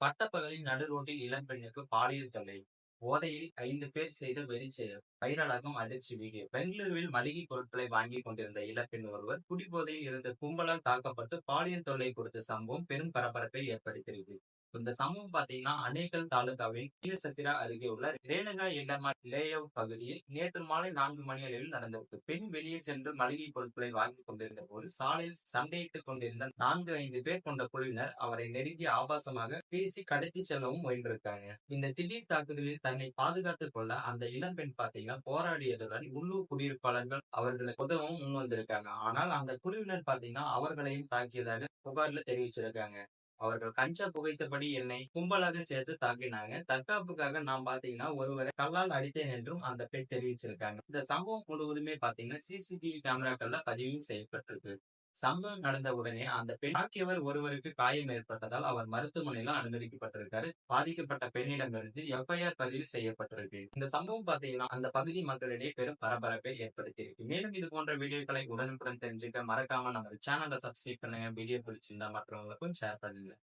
பட்டப்பகலில் நடு ரோட்டில் இளம்பெண்ணுக்கு பாலியல் தொல்லை. போதையில் ஐந்து பேர் செய்த வெறி செயல் வைரலாகும் அதிர்ச்சி வீடியோ. பெங்களூருவில் மளிகை பொருட்களை வாங்கி கொண்டிருந்த இளப்பெண் ஒருவர் குடிபோதையில் இருந்த கும்பலால் தாக்கப்பட்டு பாலியல் தொல்லை கொடுத்த சம்பவம் பெரும் பரபரப்பை ஏற்படுத்தியது. இந்த சம்பவம் பாத்தீங்கன்னா அநேகல் தாலுகாவின் கீழசத்திரா அருகே உள்ள ரேணுகா இல்லமா லேஅவுட் பகுதியில் நேற்று மாலை நான்கு மணி அளவில் நடந்திருக்கு பெண் வெளியே சென்று மளிகை பொருட்களை வாங்கி கொண்டிருந்த போது சாலையில் சண்டையிட்டுக் கொண்டிருந்த நான்கு ஐந்து பேர் கொண்ட குழுவினர் அவரை நெருங்கி ஆபாசமாக பேசி கடத்தி செல்லவும் முயன்றிருக்காங்க. இந்த திடீர் தாக்குதலில் தன்னை பாதுகாத்துக் கொள்ள அந்த இளம்பெண் பாத்தீங்கன்னா போராடியதுடன் உள்ளூர் குடியிருப்பாளர்கள் அவர்களுக்கு உதவும் முன் வந்திருக்காங்க. ஆனால் அந்த குழுவினர் பாத்தீங்கன்னா அவர்களையும் தாக்கியதாக புகார்ல தெரிவிச்சிருக்காங்க. அவர்கள் கஞ்சா புகைத்தபடி என்னை கும்பலாக சேர்த்து தாக்கினாங்க. தற்காப்புக்காக நான் பாத்தீங்கன்னா ஒருவரை கல்லால் அடித்தேன் என்றும் அந்த பெண் தெரிவிச்சிருக்காங்க. இந்த சம்பவம் முழுவதுமே பாத்தீங்கன்னா சிசிடிவி கேமராக்கள்ல பதிவு செய்யப்பட்டிருக்கு. சம்பவம் நடந்த உடனே அந்த பெண் தாக்கியவர் ஒருவருக்கு காயம் ஏற்பட்டதால் அவர் மருத்துவமனையில அனுமதிக்கப்பட்டிருக்காரு. பாதிக்கப்பட்ட பெண்ணிடமிருந்து எஃப்ஐஆர் பதிவு செய்யப்பட்டிருக்கு. இந்த சம்பவம் பாத்தீங்கன்னா அந்த பகுதி மக்களிடையே பெரும் பரபரப்பை ஏற்படுத்தியிருக்கு. மேலும் இது போன்ற வீடியோக்களை உடனுக்குடன் தெரிஞ்சுக்க மறக்காம நம்ம சேனலை சப்ஸ்கிரைப் பண்ணுங்க. வீடியோ பிடிச்சிருந்தா மற்றவங்களுக்கும் ஷேர் பண்ணுங்க.